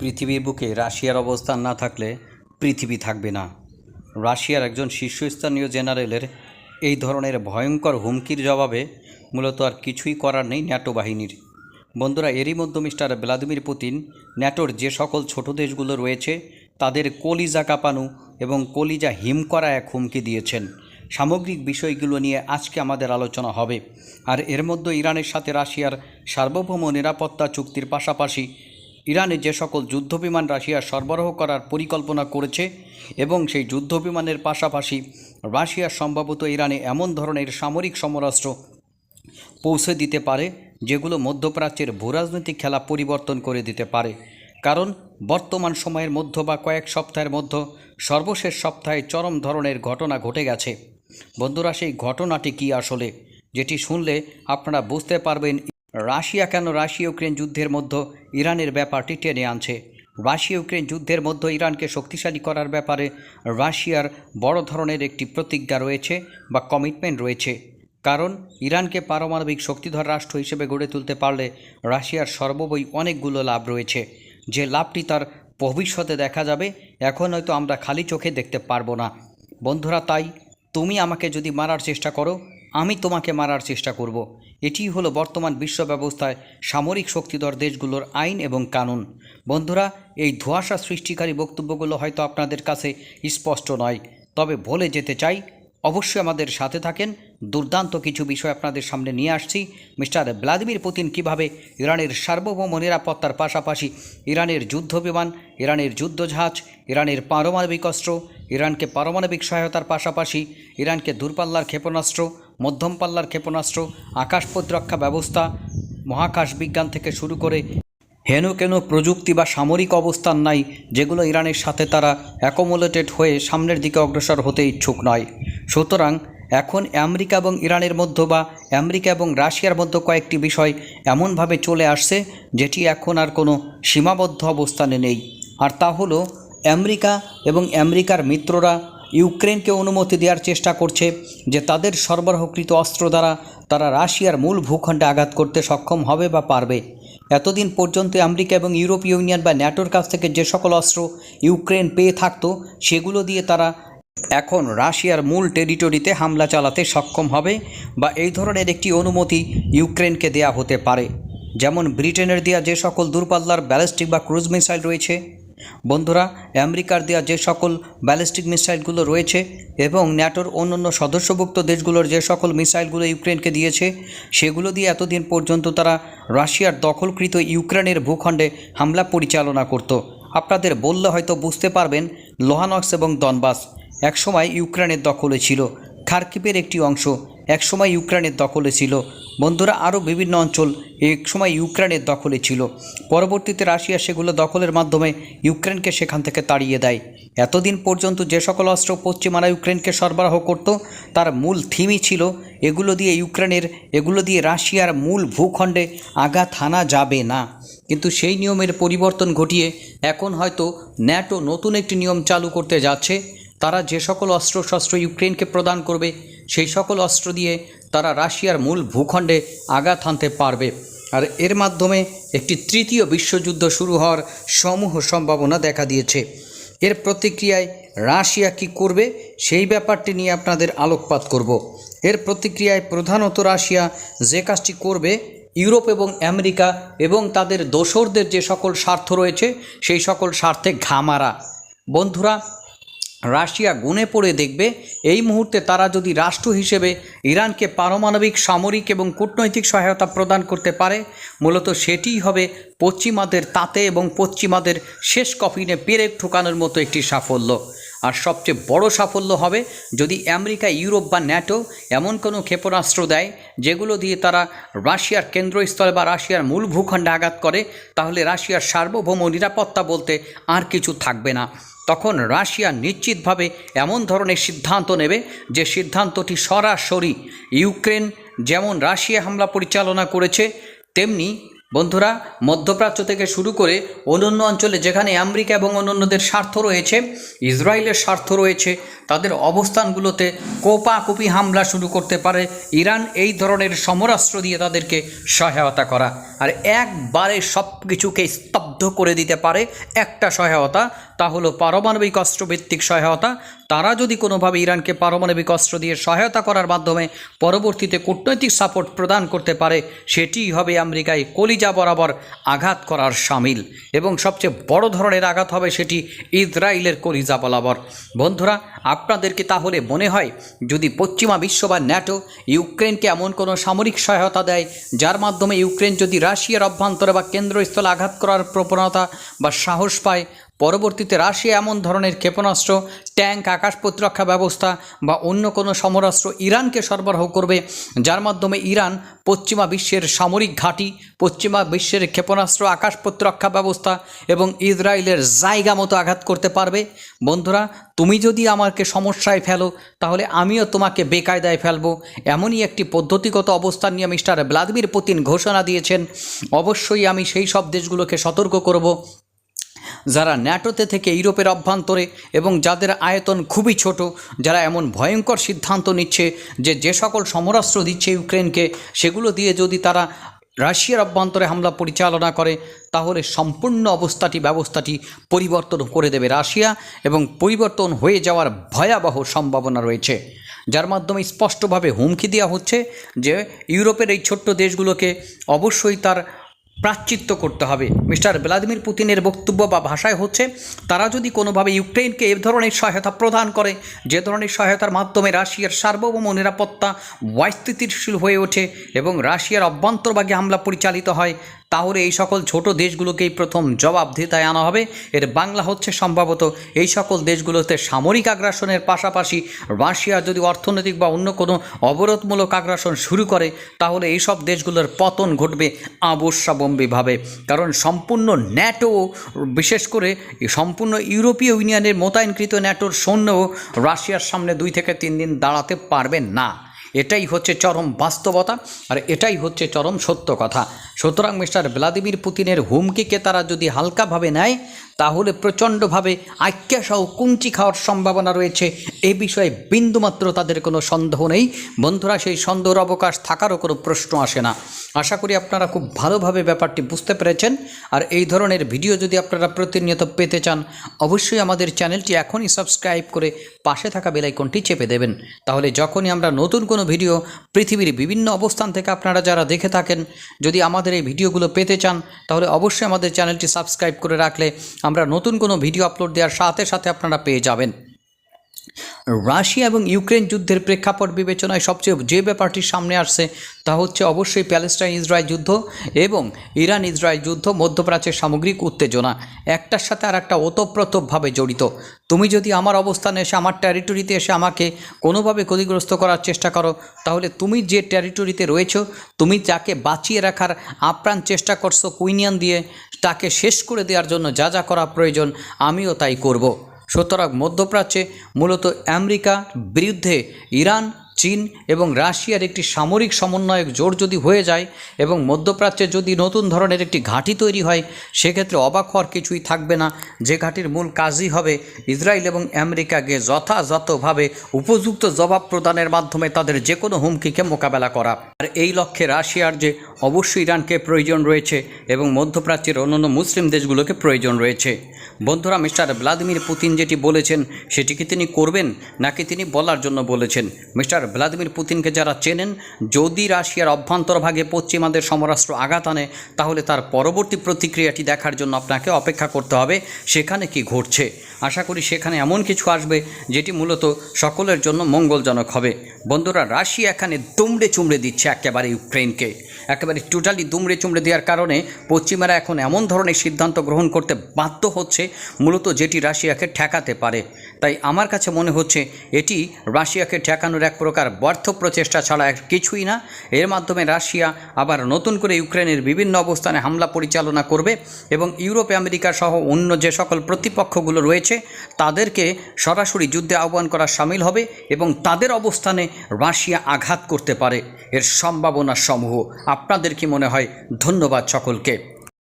পৃথিবীর বুকে রাশিয়ার অবস্থান না থাকলে পৃথিবী থাকবে না। রাশিয়ার একজন শীর্ষস্থানীয় জেনারেলের এই ধরনের ভয়ঙ্কর হুমকির জবাবে মূলত আর কিছুই করার নেই ন্যাটো বাহিনীর। বন্ধুরা, এরই মধ্যে মিস্টার ভ্লাদিমির পুতিন, ন্যাটোর যে সকল ছোট দেশগুলো রয়েছে, তাদের কলিজা কাঁপানো এবং কলিজা হিম করা এক হুমকি দিয়েছেন। সামগ্রিক বিষয়গুলো নিয়ে আজকে আমাদের আলোচনা হবে। আর এর মধ্যে ইরানের সাথে রাশিয়ার সার্বভৌম নিরাপত্তা চুক্তির পাশাপাশি ইরানে যে সকল যুদ্ধবিমান রাশিয়া সরবরাহ করার পরিকল্পনা করেছে এবং সেই যুদ্ধবিমানের পাশাপাশি রাশিয়া সম্ভবত ইরানে এমন ধরনের সামরিক সমরাস্ত্র পৌঁছে দিতে পারে যেগুলো মধ্যপ্রাচ্যের ভূরাজনৈতিক খেলা পরিবর্তন করে দিতে পারে। কারণ বর্তমান সময়ের মধ্য বা কয়েক সপ্তাহের মধ্যে সর্বশেষ সপ্তাহে চরম ধরনের ঘটনা ঘটে গেছে। বন্ধুরা, সেই ঘটনাটি কি আসলে? যেটি শুনলে আপনারা বুঝতে পারবেন রাশিয়া কেন রাশিয়া ইউক্রেন যুদ্ধের মধ্যে ইরানের ব্যাপারটি টেনে আনছে? রাশিয়া ইউক্রেন যুদ্ধের মধ্যে ইরানকে শক্তিশালী করার ব্যাপারে রাশিয়ার বড় ধরনের একটি প্রতিজ্ঞা রয়েছে বা কমিটমেন্ট রয়েছে। কারণ ইরানকে পারমাণবিক শক্তিধর রাষ্ট্র হিসেবে গড়ে তুলতে পারলে রাশিয়ার সর্ববই অনেকগুলো লাভ রয়েছে। যে লাভটি তার ভবিষ্যতে দেখা যাবে, এখন হয়তো আমরা খালি চোখে দেখতে পারব না। বন্ধুরা, তাই তুমি আমাকে যদি মারার চেষ্টা করো, আমি তোমাকে মারার চেষ্টা করব। এটিই হলো বর্তমান বিশ্ব ব্যবস্থায় সামরিক শক্তিধর দেশগুলোর আইন এবং কানুন। বন্ধুরা, এই ধোঁয়াশা সৃষ্টিকারী বক্তব্যগুলো হয়তো আপনাদের কাছে স্পষ্ট নয়। তবে বলে যেতে চাই, অবশ্যই আমাদের সাথে থাকেন। দুর্দান্ত কিছু বিষয় আপনাদের সামনে নিয়ে আসছি। মিস্টার ভ্লাদিমির পুতিন কীভাবে ইরানের সার্বভৌম নিরাপত্তার পাশাপাশি ইরানের যুদ্ধ বিমান, ইরানের যুদ্ধজাহাজ ইরানের পারমাণবিক অস্ত্র, ইরানকে পারমাণবিক সহায়তার পাশাপাশি ইরানকে দূরপাল্লার ক্ষেপণাস্ত্র মধ্যম পাল্লার ক্ষেপণাস্ত্র, আকাশ প্রতিরক্ষা ব্যবস্থা, মহাকাশ বিজ্ঞান থেকে শুরু করে হেন কেন প্রযুক্তি বা সামরিক অবস্থান নাই, যেগুলো ইরানের সাথে তারা অ্যাকোমোলেটেড হয়ে সামনের দিকে অগ্রসর হতে ইচ্ছুক নয়। সুতরাং এখন আমেরিকা এবং ইরানের মধ্যে বা আমেরিকা এবং রাশিয়ার মধ্যে কয়েকটি বিষয় এমনভাবে চলে আসছে, যেটি এখন আর কোনো সীমাবদ্ধ অবস্থানে নেই। আর তা হলো, আমেরিকা এবং আমেরিকার মিত্ররা ইউক্রেনকে অনুমতি দেওয়ার চেষ্টা করছে যে তাদের সরবরাহকৃত অস্ত্র দ্বারা তারা রাশিয়ার মূল ভূখণ্ডে আঘাত করতে সক্ষম হবে বা পারবে। এতদিন পর্যন্ত আমেরিকা এবং ইউরোপীয় ইউনিয়ন বা ন্যাটোর কাছ থেকে যে সকল অস্ত্র ইউক্রেন পেয়ে থাকতো, সেগুলো দিয়ে তারা এখন রাশিয়ার মূল টেরিটরিতে হামলা চালাতে সক্ষম হবে বা এই ধরনের একটি অনুমতি ইউক্রেনকে দেয়া হতে পারে। যেমন ব্রিটেনের দেওয়া যে সকল দূরপাল্লার ব্যালিস্টিক বা ক্রুজ মিসাইল রয়েছে বন্ধুরা, আমেরিকার দেওয়া যে সকল ব্যালিস্টিক মিসাইলগুলো রয়েছে এবং ন্যাটোর অন্যান্য সদস্যভুক্ত দেশগুলোর যে সকল মিসাইলগুলো ইউক্রেনকে দিয়েছে, সেগুলো দিয়ে এতদিন পর্যন্ত তারা রাশিয়ার দখলকৃত ইউক্রেনের ভূখণ্ডে হামলা পরিচালনা করত। আপনাদের বললে হয়তো বুঝতে পারবেন, লোহানক্স এবং দনবাস একসময় ইউক্রেনের দখলে ছিল। খার্কিপের একটি অংশ একসময় ইউক্রেনের দখলে ছিল। বন্ধুরা, আরও বিভিন্ন অঞ্চল এক সময় ইউক্রেনের দখলে ছিল। পরবর্তীতে রাশিয়া সেগুলো দখলের মাধ্যমে ইউক্রেনকে সেখান থেকে তাড়িয়ে দেয়। এতদিন পর্যন্ত যে সকল অস্ত্র পশ্চিমারা ইউক্রেনকে সরবরাহ করত, তার মূল থিমই ছিল, এগুলো দিয়ে ইউক্রেনের, এগুলো দিয়ে রাশিয়ার মূল ভূখণ্ডে আঘাত হানা যাবে না। কিন্তু সেই নিয়মের পরিবর্তন ঘটিয়ে এখন হয়তো ন্যাটো নতুন একটি নিয়ম চালু করতে যাচ্ছে। তারা যে সকল অস্ত্রশস্ত্র ইউক্রেনকে প্রদান করবে সেই সকল অস্ত্র দিয়ে তারা রাশিয়ার মূল ভূখণ্ডে আঘাত হানতে পারবে। আর এর মাধ্যমে একটি তৃতীয় বিশ্বযুদ্ধ শুরু হওয়ার সমূহ সম্ভাবনা দেখা দিয়েছে। এর প্রতিক্রিয়ায় রাশিয়া কি করবে সেই ব্যাপারটি নিয়ে আপনাদের আলোকপাত করব। এর প্রতিক্রিয়ায় প্রধানত রাশিয়া যে কাজটি করবে, ইউরোপ এবং আমেরিকা এবং তাদের দোসরদের যে সকল স্বার্থ রয়েছে, সেই সকল স্বার্থে ঘামারা। বন্ধুরা রাশিয়া গুনে পড়ে দেখবে, এই মুহূর্তে তারা যদি রাষ্ট্র হিসেবে ইরানকে পারমাণবিক, সামরিক এবং কূটনৈতিক সহায়তা প্রদান করতে পারে, মূলত সেটিই হবে পশ্চিমাদের তাতে এবং পশ্চিমাদের শেষ কফিনে পেরেক ঠোকানোর মতো একটি সাফল্য। আর সবচেয়ে বড় সাফল্য হবে যদি আমেরিকা, ইউরোপ বা ন্যাটো এমন কোনো ক্ষেপণাস্ত্র দেয়, যেগুলো দিয়ে তারা রাশিয়ার কেন্দ্রস্থলে বা রাশিয়ার মূল ভূখণ্ডে আঘাত করে, তাহলে রাশিয়ার সার্বভৌম নিরাপত্তা বলতে আর কিছু থাকবে না। তখন রাশিয়া নিশ্চিতভাবে এমন ধরনের সিদ্ধান্ত নেবে যে সিদ্ধান্তটি সরাসরি ইউক্রেন যেমন রাশিয়া হামলা পরিচালনা করেছে, তেমনি বন্ধুরা, মধ্যপ্রাচ্য থেকে শুরু করে অন্যান্য অঞ্চলে যেখানে আমেরিকা এবং অন্যান্যদের স্বার্থ রয়েছে, ইসরায়েলের স্বার্থ রয়েছে, তাদের অবস্থানগুলোতে কোপাকুপি হামলা শুরু করতে পারে। ইরান এই ধরনের সমরাস্ত্র দিয়ে তাদেরকে সহায়তা করা। আর একবারে সব কিছুকে স্তব্ধ করে দিতে পারে একটা সহায়তা তা হলো পারমাণবিক অস্ত্রভিত্তিক সহায়তা। তারা যদি কোনোভাবে ইরানকে পারমাণবিক অস্ত্র দিয়ে সহায়তা করার মাধ্যমে পরবর্তীতে কূটনৈতিক সাপোর্ট প্রদান করতে পারে, সেটিই হবে আমেরিকায় কলিজা বরাবর আঘাত করার সামিল। এবং সবচেয়ে বড় ধরনের আঘাত হবে সেটি ইসরায়েলের কলিজা বরাবর। বন্ধুরা আপনাদেরকে তাহলে মনে হয়, যদি পশ্চিমা বিশ্ব বা ন্যাটো ইউক্রেনকে এমন কোনো সামরিক সহায়তা দেয়, যার মাধ্যমে ইউক্রেন যদি রাশিয়ার অভ্যন্তরে বা কেন্দ্রস্থলে আঘাত করার প্রবণতা বা সাহস পায় পরবর্তীতে রাশিয়া এমন ধরনের ক্ষেপণাস্ত্র, ট্যাঙ্ক, আকাশ প্রতিরক্ষা ব্যবস্থা বা অন্য কোনো সমরাস্ত্র ইরানকে সরবরাহ করবে, যার মাধ্যমে ইরান পশ্চিমা বিশ্বের সামরিক ঘাঁটি, পশ্চিমা বিশ্বের ক্ষেপণাস্ত্র, আকাশ প্রতিরক্ষা ব্যবস্থা এবং ইসরায়েলের জায়গা মতো আঘাত করতে পারবে। বন্ধুরা, তুমি যদি আমাকে সমস্যায় ফেলো, তাহলে আমিও তোমাকে বেকায়দায় ফেলব। এমনই একটি পদ্ধতিগত অবস্থান নিয়ে মিস্টার ভ্লাদিমির পুতিন ঘোষণা দিয়েছেন। অবশ্যই আমি সেই সব দেশগুলোকে সতর্ক করব। যারা ন্যাটোতে থেকে ইউরোপের অভ্যন্তরে এবং যাদের আয়তন খুবই ছোট, যারা এমন ভয়ঙ্কর সিদ্ধান্ত নিচ্ছে যে যে সকল সমরাস্ত্র দিচ্ছে ইউক্রেনকে, সেগুলো দিয়ে যদি তারা রাশিয়ার অভ্যন্তরে হামলা পরিচালনা করে, তাহলে সম্পূর্ণ অবস্থাটি, ব্যবস্থাটি পরিবর্তন করে দেবে রাশিয়া এবং পরিবর্তন হয়ে যাওয়ার ভয়াবহ সম্ভাবনা রয়েছে। যার মাধ্যমে স্পষ্টভাবে হুমকি দেওয়া হচ্ছে যে ইউরোপের এই ছোট্ট দেশগুলোকে অবশ্যই তার প্রাচ্চিত্য করতে হবে। মিস্টার ভ্লাদিমির পুতিনের বক্তব্য বা ভাষায় হচ্ছে, তারা যদি কোনোভাবে ইউক্রেনকে এ ধরনের সহায়তা প্রদান করে, যে ধরনের সহায়তার মাধ্যমে রাশিয়ার সার্বভৌম নিরাপত্তা অস্থিতিশীল হয়ে ওঠে এবং রাশিয়ার অভ্যন্তরভাগে হামলা পরিচালিত হয় তাহলে এই সকল ছোট দেশগুলোকেই প্রথম জবাবদিহিতায় আনা হবে। এর বাংলা হচ্ছে সম্ভবত এই সকল দেশগুলোতে সামরিক আগ্রাসনের পাশাপাশি রাশিয়া যদি অর্থনৈতিক বা অন্য কোনো অবরোধমূলক আগ্রাসন শুরু করে, তাহলে এই সব দেশগুলোর পতন ঘটবে আবশ্যবম্বীভাবে। কারণ সম্পূর্ণ ন্যাটো, বিশেষ করে সম্পূর্ণ ইউরোপীয় ইউনিয়নের মোতায়েনকৃত ন্যাটোর সৈন্যও রাশিয়ার সামনে দুই থেকে তিন দিন দাঁড়াতে পারবে না। এটাই হচ্ছে চরম বাস্তবতা আর এটাই হচ্ছে চরম সত্য কথা। সুতরাং মিস্টার ভ্লাদিমির পুতিনের হুমকিকে তারা যদি হালকাভাবে নেয়, তাহলে প্রচণ্ডভাবে আজ্ঞাসহ কুঞ্চি খাওয়ার সম্ভাবনা রয়েছে। এ বিষয়ে বিন্দুমাত্র তাদের কোনো সন্দেহ নেই। বন্ধুরা, সেই সন্দেহর অবকাশ থাকারও কোনো প্রশ্ন আসে না। আশা করি আপনারা খুব ভালোভাবে ব্যাপারটি বুঝতে পেরেছেন। আর এই ধরনের ভিডিও যদি আপনারা প্রতিনিয়ত পেতে চান, অবশ্যই আমাদের চ্যানেলটি এখনই সাবস্ক্রাইব করে পাশে থাকা বেলাইকনটি চেপে দেবেন। তাহলে যখনই আমরা নতুন কোনো ভিডিও পৃথিবীর বিভিন্ন অবস্থান থেকে আপনারা যারা দেখে থাকেন, যদি আমাদের এই ভিডিওগুলো পেতে চান, তাহলে অবশ্যই আমাদের চ্যানেলটি সাবস্ক্রাইব করে রাখলে আমরা নতুন কোনো ভিডিও আপলোড দেওয়ার সাথে সাথে আপনারা পেয়ে যাবেন। রাশিয়া এবং ইউক্রেন যুদ্ধের প্রেক্ষাপট বিবেচনায় সবচেয়ে যে ব্যাপারটি সামনে আসছে তা হচ্ছে অবশ্যই প্যালেস্টাইন ইসরায়েল যুদ্ধ এবং ইরান ইসরায়েল যুদ্ধ মধ্যপ্রাচ্যের সামগ্রিক উত্তেজনা, একটার সাথে আর একটা ওতপ্রোতভাবে জড়িত। তুমি যদি আমার অবস্থানে এসে, আমার টেরিটরিতে এসে আমাকে কোনোভাবে ক্ষতিগ্রস্ত করার চেষ্টা করো, তাহলে তুমি যে টেরিটরিতে রয়েছো, তুমি যাকে বাঁচিয়ে রাখার আপ্রাণ চেষ্টা করছ কুইনিয়ান দিয়ে, তাকে শেষ করে দেওয়ার জন্য যা যা করা প্রয়োজন, আমিও তাই করব। সুতরাং মধ্যপ্রাচ্যে মূলত আমেরিকার বিরুদ্ধে ইরান চীন এবং রাশিয়ার একটি সামরিক সমন্বয়ক জোর যদি হয়ে যায় এবং মধ্যপ্রাচ্যে যদি নতুন ধরনের একটি ঘাঁটি তৈরি হয়, সেক্ষেত্রে অবাক হওয়ার কিছুই থাকবে না। যে ঘাঁটির মূল কাজই হবে ইসরায়েল এবং আমেরিকাকে যথাযথভাবে উপযুক্ত জবাব প্রদানের মাধ্যমে তাদের যে কোনো হুমকিকে মোকাবেলা করা। আর এই লক্ষ্যে রাশিয়ার যে অবশ্যই ইরানকে প্রয়োজন রয়েছে এবং মধ্যপ্রাচ্যের অন্যান্য মুসলিম দেশগুলোকে প্রয়োজন রয়েছে। বন্ধুরা, মিস্টার ভ্লাদিমির পুতিন যেটি বলেছেন, সেটি কি তিনি করবেন নাকি তিনি বলার জন্য বলেছেন? মিস্টার ভ্লাদিমির পুতিনকে যারা চেনেন, যদি রাশিয়ার অভ্যন্তরভাগে পশ্চিমাদের সমরাষ্ট্র আঘাত আনে, তাহলে তার পরবর্তী প্রতিক্রিয়াটি দেখার জন্য আপনাকে অপেক্ষা করতে হবে, সেখানে কি ঘটছে। আশা করি সেখানে এমন কিছু আসবে, যেটি মূলত সকলের জন্য মঙ্গলজনক হবে। বন্ধুরা, রাশিয়া এখানে দুমড়ে চুমড়ে দিচ্ছে একেবারে ইউক্রেনকে একেবারে টোটালি দুমড়ে চুমড়ে দেওয়ার কারণে পশ্চিমারা এখন এমন ধরনের সিদ্ধান্ত গ্রহণ করতে বাধ্য হচ্ছে, মূলত যেটি রাশিয়াকে ঠেকাতে পারে। তাই আমার কাছে মনে হচ্ছে, এটি রাশিয়াকে ঠেকানোর এক প্রকার ব্যর্থ প্রচেষ্টা ছাড়া আর কিছুই না। এর মাধ্যমে রাশিয়া আবার নতুন করে ইউক্রেনের বিভিন্ন অবস্থানে হামলা পরিচালনা করবে এবং ইউরোপ, আমেরিকা সহ অন্য যে সকল প্রতিপক্ষগুলো রয়েছে, তাদেরকে সরাসরি যুদ্ধে আহ্বান করা সামিল হবে এবং তাদের অবস্থানে রাশিয়া আঘাত করতে পারে। এর সম্ভাবনা সমূহ আপনাদের কি মনে হয়? ধন্যবাদ সকলকে।